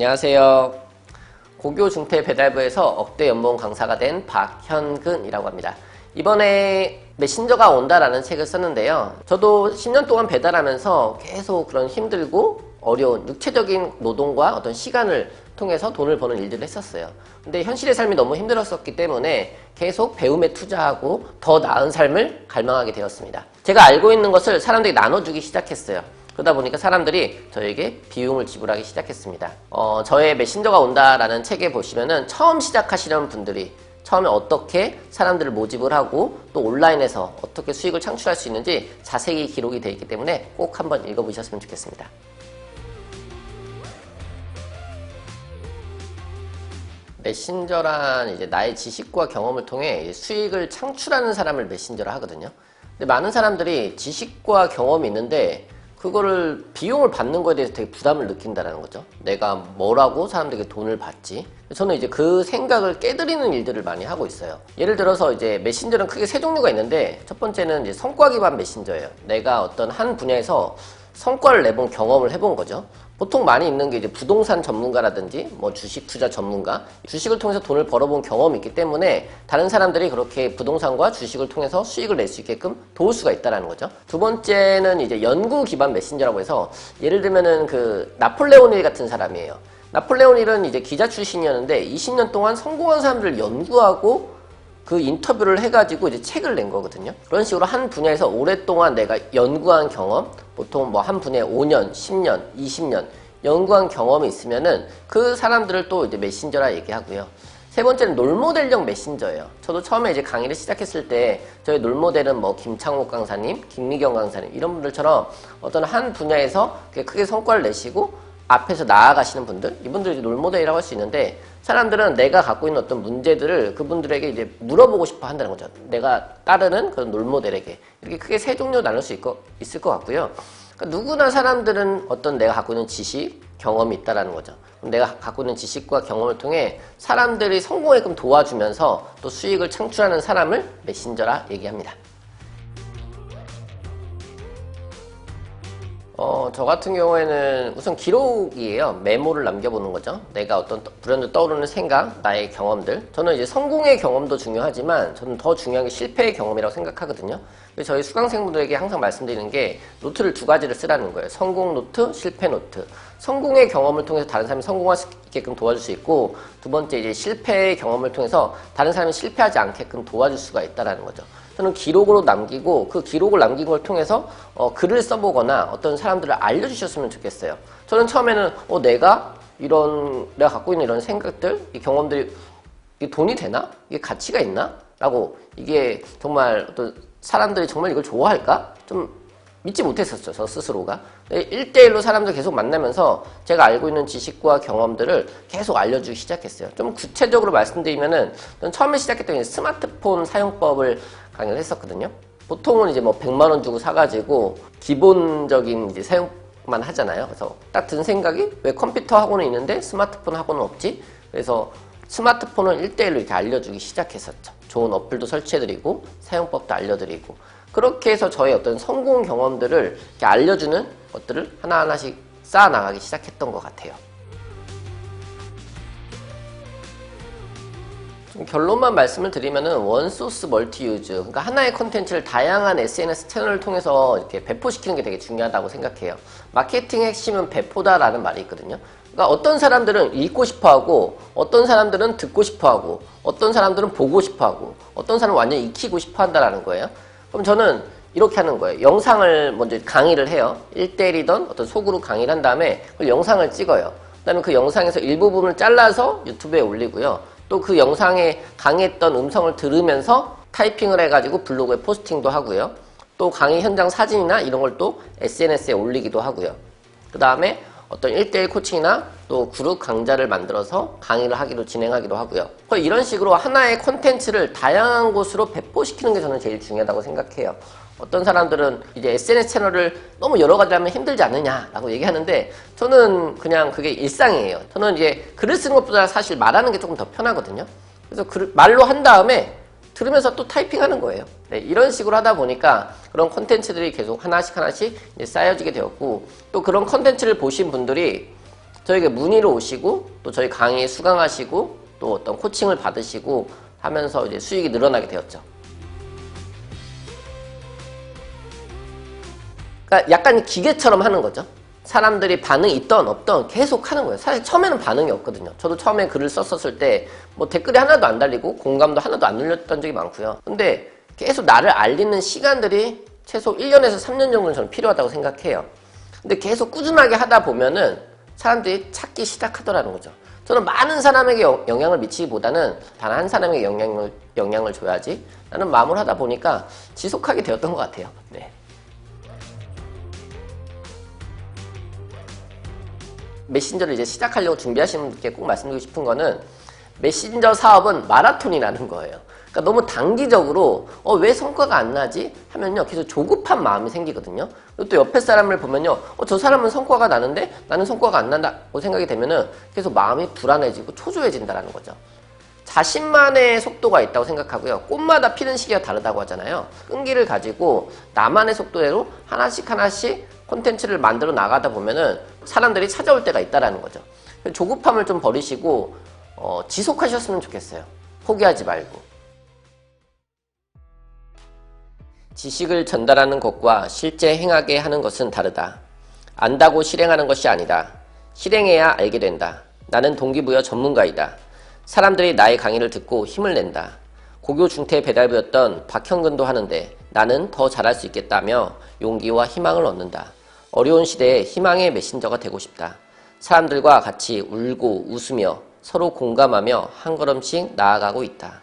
안녕하세요. 고교 중퇴 배달부에서 억대 연봉 강사가 된 박현근이라고 합니다. 이번에 메신저가 온다라는 책을 썼는데요. 저도 10년 동안 배달하면서 계속 그런 힘들고 어려운 육체적인 노동과 어떤 시간을 통해서 돈을 버는 일들을 했었어요. 근데 현실의 삶이 너무 힘들었었기 때문에 계속 배움에 투자하고 더 나은 삶을 갈망하게 되었습니다. 제가 알고 있는 것을 사람들이 나눠주기 시작했어요. 그러다 보니까 사람들이 저에게 비용을 지불하기 시작했습니다. 어, 저의 메신저가 온다라는 책에 보시면은 처음 시작하시는 분들이 처음에 어떻게 사람들을 모집을 하고 또 온라인에서 어떻게 수익을 창출할 수 있는지 자세히 기록이 되어 있기 때문에 꼭 한번 읽어보셨으면 좋겠습니다. 메신저란 이제 나의 지식과 경험을 통해 수익을 창출하는 사람을 메신저라 하거든요. 근데 많은 사람들이 지식과 경험이 있는데 그거를 비용을 받는 거에 대해서 되게 부담을 느낀다는 거죠. 내가 뭐라고 사람들에게 돈을 받지? 저는 이제 그 생각을 깨드리는 일들을 많이 하고 있어요. 예를 들어서 이제 메신저는 크게 세 종류가 있는데 첫 번째는 이제 성과 기반 메신저예요. 내가 어떤 한 분야에서 성과를 내본 경험을 해본 거죠. 보통 많이 있는 게 이제 부동산 전문가라든지 뭐 주식 투자 전문가, 주식을 통해서 돈을 벌어본 경험이 있기 때문에 다른 사람들이 그렇게 부동산과 주식을 통해서 수익을 낼 수 있게끔 도울 수가 있다라는 거죠. 두 번째는 이제 연구 기반 메신저라고 해서 예를 들면은 그 나폴레온 일 같은 사람이에요. 나폴레온 힐은 이제 기자 출신이었는데 20년 동안 성공한 사람들을 연구하고 그 인터뷰를 해가지고 이제 책을 낸 거거든요. 그런 식으로 한 분야에서 오랫동안 내가 연구한 경험, 보통 뭐 한 분야에 5년, 10년, 20년 연구한 경험이 있으면은 그 사람들을 또 이제 메신저라 얘기하고요. 세 번째는 롤모델형 메신저예요. 저도 처음에 이제 강의를 시작했을 때 저희 롤모델은 뭐 김창욱 강사님, 김미경 강사님 이런 분들처럼 어떤 한 분야에서 크게 성과를 내시고 앞에서 나아가시는 분들 이분들이 롤모델이라고 할 수 있는데 사람들은 내가 갖고 있는 어떤 문제들을 그분들에게 이제 물어보고 싶어 한다는 거죠. 내가 따르는 그런 롤모델에게 이렇게 크게 세 종류 나눌 수 있고, 있을 것 같고요. 그러니까 누구나 사람들은 어떤 내가 갖고 있는 지식, 경험이 있다라는 거죠. 내가 갖고 있는 지식과 경험을 통해 사람들이 성공하게끔 도와주면서 또 수익을 창출하는 사람을 메신저라 얘기합니다. 어, 저 같은 경우에는 우선 기록이에요. 메모를 남겨보는 거죠. 내가 어떤 불현듯 떠오르는 생각, 나의 경험들. 저는 이제 성공의 경험도 중요하지만 저는 더 중요한 게 실패의 경험이라고 생각하거든요. 그래서 저희 수강생분들에게 항상 말씀드리는 게 노트를 두 가지를 쓰라는 거예요. 성공 노트, 실패 노트. 성공의 경험을 통해서 다른 사람이 성공할 수 있게끔 도와줄 수 있고 두 번째 이제 실패의 경험을 통해서 다른 사람이 실패하지 않게끔 도와줄 수가 있다라는 거죠. 저는 기록으로 남기고 그 기록을 남긴 걸 통해서 어, 글을 써보거나 어떤 사람들을 알려주셨으면 좋겠어요. 저는 처음에는 어, 내가 이런 내가 갖고 있는 이런 생각들, 이 경험들이 이게 돈이 되나? 이게 가치가 있나? 라고 이게 정말 어떤 사람들이 정말 이걸 좋아할까? 좀 믿지 못했었죠, 저 스스로가. 1대1로 사람들 계속 만나면서 제가 알고 있는 지식과 경험들을 계속 알려주기 시작했어요. 좀 구체적으로 말씀드리면은, 처음에 시작했던 게 스마트폰 사용법을 강의를 했었거든요. 보통은 이제 뭐 100만 원 주고 사가지고 기본적인 이제 사용만 하잖아요. 그래서 딱 든 생각이 왜 컴퓨터 학원은 있는데 스마트폰 학원은 없지? 그래서 스마트폰을 1대1로 이렇게 알려주기 시작했었죠. 좋은 어플도 설치해드리고 사용법도 알려드리고 그렇게 해서 저의 어떤 성공 경험들을 이렇게 알려주는 것들을 하나하나씩 쌓아나가기 시작했던 것 같아요. 결론만 말씀을 드리면은 원소스 멀티 유즈 그러니까 하나의 컨텐츠를 다양한 SNS 채널을 통해서 이렇게 배포시키는 게 되게 중요하다고 생각해요. 마케팅 핵심은 배포다라는 말이 있거든요. 그러니까 어떤 사람들은 읽고 싶어 하고 어떤 사람들은 듣고 싶어 하고 어떤 사람들은 보고 싶어 하고 어떤 사람은 완전 익히고 싶어 한다라는 거예요. 그럼 저는 이렇게 하는 거예요. 영상을 먼저 강의를 해요. 1대1이던 어떤 속으로 강의를 한 다음에 그걸 영상을 찍어요. 그 다음에 그 영상에서 일부분을 잘라서 유튜브에 올리고요. 또 그 영상에 강의했던 음성을 들으면서 타이핑을 해가지고 블로그에 포스팅도 하고요. 또 강의 현장 사진이나 이런 걸 또 SNS에 올리기도 하고요. 그 다음에 어떤 1대1 코칭이나 또 그룹 강좌를 만들어서 강의를 하기도 진행하기도 하고요. 이런 식으로 하나의 콘텐츠를 다양한 곳으로 배포시키는 게 저는 제일 중요하다고 생각해요. 어떤 사람들은 이제 SNS 채널을 너무 여러 가지 하면 힘들지 않느냐라고 얘기하는데 저는 그냥 그게 일상이에요. 저는 이제 글을 쓰는 것보다 사실 말하는 게 조금 더 편하거든요. 그래서 글, 말로 한 다음에 들으면서 또 타이핑하는 거예요. 네, 이런 식으로 하다 보니까 그런 컨텐츠들이 계속 하나씩 하나씩 쌓여지게 되었고 또 그런 컨텐츠를 보신 분들이 저에게 문의로 오시고 또 저희 강의 수강하시고 또 어떤 코칭을 받으시고 하면서 이제 수익이 늘어나게 되었죠. 그러니까 약간 기계처럼 하는 거죠. 사람들이 반응이 있던 없던 계속 하는 거예요. 사실 처음에는 반응이 없거든요. 저도 처음에 글을 썼었을 때 뭐 댓글이 하나도 안 달리고 공감도 하나도 안 눌렸던 적이 많고요. 근데 계속 나를 알리는 시간들이 최소 1년에서 3년 정도는 저는 필요하다고 생각해요. 근데 계속 꾸준하게 하다 보면은 사람들이 찾기 시작하더라는 거죠. 저는 많은 사람에게 영- 영향을 미치기보다는 단 한 사람에게 영향을, 영향을 줘야지 라는 마음을 하다 보니까 지속하게 되었던 것 같아요. 네. 메신저를 이제 시작하려고 준비하시는 분께 꼭 말씀드리고 싶은 거는 메신저 사업은 마라톤이라는 거예요. 그러니까 너무 단기적으로 어, 왜 성과가 안 나지? 하면요 계속 조급한 마음이 생기거든요. 그리고 또 옆에 사람을 보면요 어, 저 사람은 성과가 나는데 나는 성과가 안 난다고 생각이 되면은 계속 마음이 불안해지고 초조해진다라는 거죠. 자신만의 속도가 있다고 생각하고요. 꽃마다 피는 시기가 다르다고 하잖아요. 끈기를 가지고 나만의 속도대로 하나씩 하나씩 콘텐츠를 만들어 나가다 보면은 사람들이 찾아올 때가 있다라는 거죠. 조급함을 좀 버리시고 어, 지속하셨으면 좋겠어요. 포기하지 말고. 지식을 전달하는 것과 실제 행하게 하는 것은 다르다. 안다고 실행하는 것이 아니다. 실행해야 알게 된다. 나는 동기부여 전문가이다. 사람들이 나의 강의를 듣고 힘을 낸다. 고교 중퇴 배달부였던 박형근도 하는데 나는 더 잘할 수 있겠다며 용기와 희망을 얻는다. 어려운 시대에 희망의 메신저가 되고 싶다. 사람들과 같이 울고 웃으며 서로 공감하며 한 걸음씩 나아가고 있다.